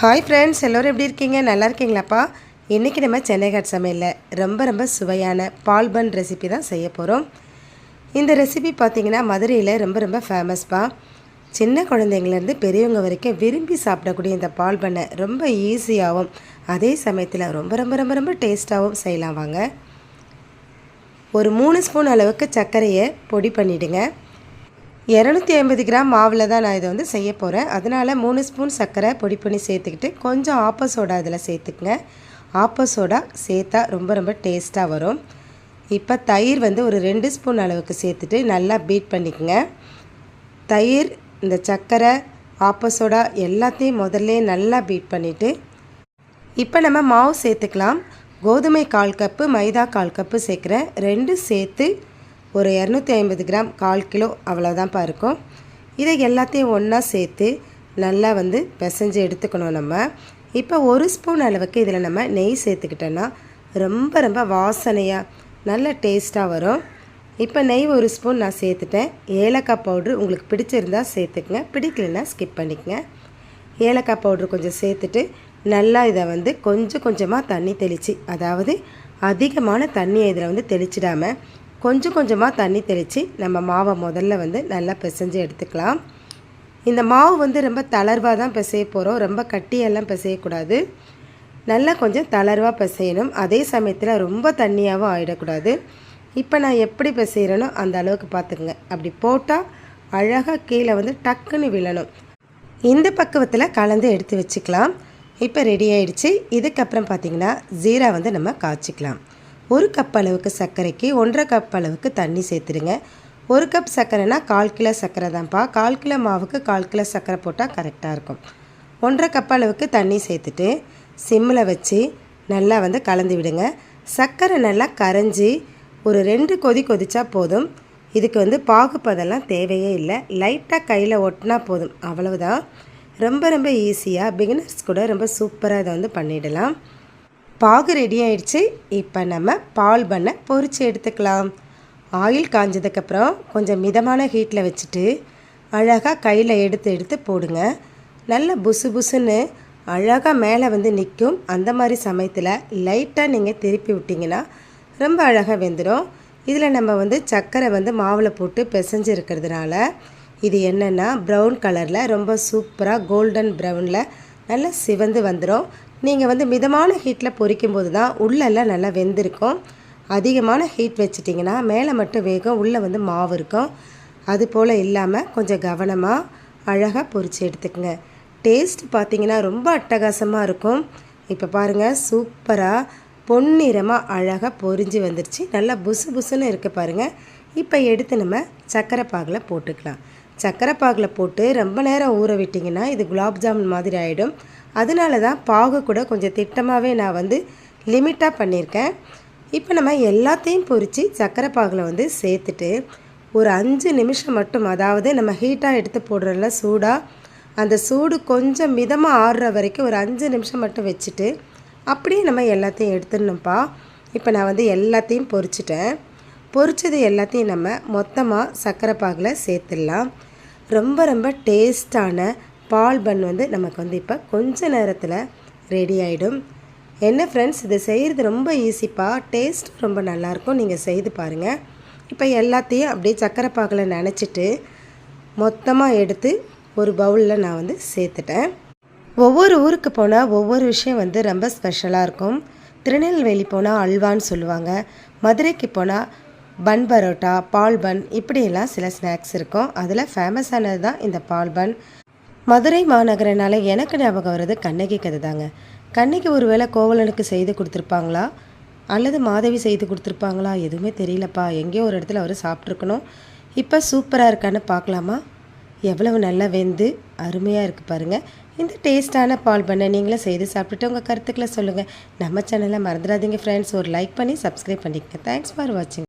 Hi friends எல்லோரும் எப்படி இருக்கீங்க? நல்லா இருக்கீங்களாப்பா? இன்றைக்கி நம்ம சென்னை காட் சமையலில் ரொம்ப ரொம்ப சுவையான பால் பன் ரெசிபி தான் செய்ய போகிறோம் இந்த ரெசிபி பார்த்தீங்கன்னா மதுரையில் ரொம்ப ரொம்ப ஃபேமஸ்ப்பா சின்ன குழந்தைங்கலேருந்து பெரியவங்க வரைக்கும் விரும்பி சாப்பிடக்கூடிய இந்த பால் பண்ணை ரொம்ப ஈஸியாகவும் அதே சமயத்தில் ரொம்ப ரொம்ப ரொம்ப ரொம்ப டேஸ்ட்டாகவும் செய்யலாம் வாங்க. ஒரு மூணு ஸ்பூன் அளவுக்கு சர்க்கரையை பொடி பண்ணிவிடுங்க இரநூத்தி ஐம்பது கிராம் மாவில் தான் நான் இதை வந்து செய்ய போகிறேன் அதனால் மூணு ஸ்பூன் சர்க்கரை பொடி பண்ணி சேர்த்துக்கிட்டு கொஞ்சம் ஆப்ப சோடா இதில் சேர்த்துக்குங்க. ஆப்ப சோடா சேர்த்தா ரொம்ப ரொம்ப டேஸ்ட்டாக வரும். இப்போ தயிர் வந்து ஒரு ரெண்டு ஸ்பூன் அளவுக்கு சேர்த்துட்டு நல்லா பீட் பண்ணிக்கோங்க. தயிர் இந்த சர்க்கரை ஆப்ப சோடா எல்லாத்தையும் முதல்ல நல்லா பீட் பண்ணிவிட்டு இப்போ நம்ம மாவு சேர்த்துக்கலாம். கோதுமை கால் கப்பு மைதா கால் கப்பு சேர்க்குறேன். ரெண்டு சேர்த்து ஒரு இரநூத்தி ஐம்பது கிராம் கால் கிலோ அவ்வளோதான்ப்பா இருக்கும். இதை எல்லாத்தையும் ஒன்றா சேர்த்து நல்லா வந்து பிசைஞ்சு எடுத்துக்கணும் நம்ம. இப்போ ஒரு ஸ்பூன் அளவுக்கு இதில் நம்ம நெய் சேர்த்துக்கிட்டோன்னா ரொம்ப ரொம்ப வாசனையாக நல்ல டேஸ்ட்டாக வரும். இப்போ நெய் ஒரு ஸ்பூன் நான் சேர்த்துட்டேன். ஏலக்காய் பவுட்ரு உங்களுக்கு பிடிச்சிருந்தால் சேர்த்துக்குங்க. பிடிக்கலன்னா ஸ்கிப் பண்ணிக்கங்க. ஏலக்காய் பவுட்ரு கொஞ்சம் சேர்த்துட்டு நல்லா இதை வந்து கொஞ்சம் கொஞ்சமாக தண்ணி தெளித்து அதாவது அதிகமான தண்ணியை இதில் வந்து தெளிச்சிடாமல் கொஞ்சம் கொஞ்சமாக தண்ணி தெளித்து நம்ம மாவை முதல்ல வந்து நல்லா பிசைஞ்சு எடுத்துக்கலாம். இந்த மாவு வந்து ரொம்ப தளர்வாக தான் பிசைய போகிறோம் ரொம்ப கட்டியெல்லாம் பிசையக்கூடாது. நல்லா கொஞ்சம் தளர்வாக பிசையணும். அதே சமயத்தில் ரொம்ப தண்ணியாகவும் ஆகிடக்கூடாது இப்போ நான் எப்படி பிசைகிறேனோ அந்த அளவுக்கு பார்த்துக்குங்க அப்படி போட்டால் அழகாக கீழே வந்து டக்குன்னு விழணும். இந்த பக்குவத்தில் கலந்து எடுத்து வச்சுக்கலாம். இப்போ ரெடி ஆயிடுச்சு. இதுக்கப்புறம் பார்த்திங்கன்னா ஜீரா வந்து நம்ம காய்ச்சிக்கலாம். ஒரு கப் அளவுக்கு சர்க்கரைக்கு ஒன்றரை கப் அளவுக்கு தண்ணி சேர்த்துடுங்க. ஒரு கப் சர்க்கரைனா கால் கிலோ சர்க்கரை தான்ப்பா. கால் கிலோ மாவுக்கு கால் கிலோ சர்க்கரை போட்டால் கரெக்டாக இருக்கும். ஒன்றரை கப் அளவுக்கு தண்ணி சேர்த்துட்டு சிம்மில் வச்சு நல்லா வந்து கலந்து விடுங்க. சர்க்கரை நல்லா கரைஞ்சி ஒரு ரெண்டு கொதி கொதிச்சா போதும். இதுக்கு வந்து பாகுப்பதெல்லாம் தேவையே இல்லை. லைட்டாக கையில் ஒட்டினா போதும். அவ்வளவுதான். ரொம்ப ரொம்ப ஈஸியாக பிகினர்ஸ் கூட ரொம்ப சூப்பராக இதை வந்து பண்ணிடலாம். பாகு ரெடி ஆயிடுச்சு. இப்போ நம்ம பால் பண்ணை பொறிச்சு எடுத்துக்கலாம். ஆயில் காஞ்சதுக்கப்புறம் கொஞ்சம் மிதமான ஹீட்டில் வச்சுட்டு அழகாக கையில் எடுத்து எடுத்து போடுங்க. நல்ல புசு புசுன்னு அழகாக மேலே வந்து நிற்கும் அந்த மாதிரி சமயத்தில் லைட்டாக நீங்கள் திருப்பி விட்டிங்கன்னா ரொம்ப அழகாக வெந்துடும் இதில் நம்ம வந்து சர்க்கரை வந்து மாவில் போட்டு பிசைஞ்சு இருக்கிறதுனால இது என்னென்னா ப்ரௌன் கலரில் ரொம்ப சூப்பராக கோல்டன் ப்ரௌனில் நல்லா சிவந்து வந்துடும் நீங்கள் வந்து மிதமான ஹீட்டில் பொரிக்கும் போது தான் உள்ளெல்லாம் நல்லா வெந்திருக்கும். அதிகமான ஹீட் வச்சிட்டிங்கன்னா மேலே மட்டும் வேகம் உள்ளே வந்து மாவு இருக்கும். அது போல் இல்லாமல் கொஞ்சம் கவனமாக அழகாக பொரித்து எடுத்துக்கோங்க. டேஸ்ட் பார்த்திங்கன்னா ரொம்ப அட்டகாசமாக இருக்கும். இப்போ பாருங்கள் சூப்பராக பொன்னிறமாக அழகாக பொரிஞ்சு வந்துருச்சு. நல்லா புசு புசுன்னு இருக்குது பாருங்கள் இப்போ எடுத்து நம்ம சர்க்கரை பாகில் போட்டுக்கலாம். சர்க்கரை பாகில் போட்டு ரொம்ப நேரம் ஊற விட்டிங்கன்னா இது குலாப் ஜாமுன் மாதிரி ஆகிடும் அதனால தான் பாகு கூட கொஞ்சம் திட்டமாகவே நான் வந்து லிமிட்டாக பண்ணியிருக்கேன். இப்போ நம்ம எல்லாத்தையும் பொறிச்சு சர்க்கரை பாகில் வந்து சேர்த்துட்டு ஒரு அஞ்சு நிமிஷம் மட்டும் அதாவது நம்ம ஹீட்டாக எடுத்து போடுறல சூடாக அந்த சூடு கொஞ்சம் மிதமாக ஆடுற வரைக்கும் ஒரு அஞ்சு நிமிஷம் மட்டும் வச்சுட்டு அப்படியே நம்ம எல்லாத்தையும் எடுத்துடணும்ப்பா. இப்போ நான் வந்து எல்லாத்தையும் பொறிச்சிட்டேன். பொறிச்சது எல்லாத்தையும் நம்ம மொத்தமாக சர்க்கரை பாகில் சேர்த்துடலாம். ரொம்ப ரொம்ப டேஸ்டான பால் பன் வந்து நமக்கு வந்து இப்போ கொஞ்ச நேரத்தில் ரெடி ஆகிடும் என்ன ஃப்ரெண்ட்ஸ் இதை செய்கிறது ரொம்ப ஈஸிப்பா டேஸ்ட் ரொம்ப நல்லாயிருக்கும் நீங்கள் செய்து பாருங்கள் இப்போ எல்லாத்தையும் அப்படியே சக்கரை பாகில் நினச்சிட்டு மொத்தமாக எடுத்து ஒரு பவுலில் நான் வந்து சேர்த்துட்டேன். ஒவ்வொரு ஊருக்கு போனால் ஒவ்வொரு விஷயம் வந்து ரொம்ப ஸ்பெஷலாக இருக்கும். திருநெல்வேலி போனால் அல்வான்னு சொல்லுவாங்க. மதுரைக்கு போனால் பன் பரோட்டா பால் பன் இப்படியெல்லாம் சில ஸ்நாக்ஸ் இருக்கும். அதில் ஃபேமஸானது தான் இந்த பால் பன். மதுரை மாநகரனால எனக்கு ஞாபகம் வர்றது கண்ணகி கதை தாங்க கண்ணகி ஒருவேளை கோவலனுக்கு செய்து கொடுத்துருப்பாங்களா? அல்லது மாதவி செய்து கொடுத்துருப்பாங்களா? எதுவுமே தெரியலப்பா. எங்கேயோ ஒரு இடத்துல அவர் சாப்பிட்ருக்கணும் இப்போ சூப்பராக இருக்கான்னு பார்க்கலாமா? எவ்வளவு நல்லா வெந்து அருமையாக இருக்குது பாருங்கள் இந்த டேஸ்ட்டான பால் பண்ண நீங்களே செய்து சாப்பிட்டுட்டு உங்கள் கருத்துக்களை சொல்லுங்கள் நம்ம சேனலை மறந்துடாதீங்க ஃப்ரெண்ட்ஸ் ஒரு லைக் பண்ணி சப்ஸ்கிரைப் பண்ணிக்கங்க. தேங்க்ஸ் ஃபார் வாட்சிங்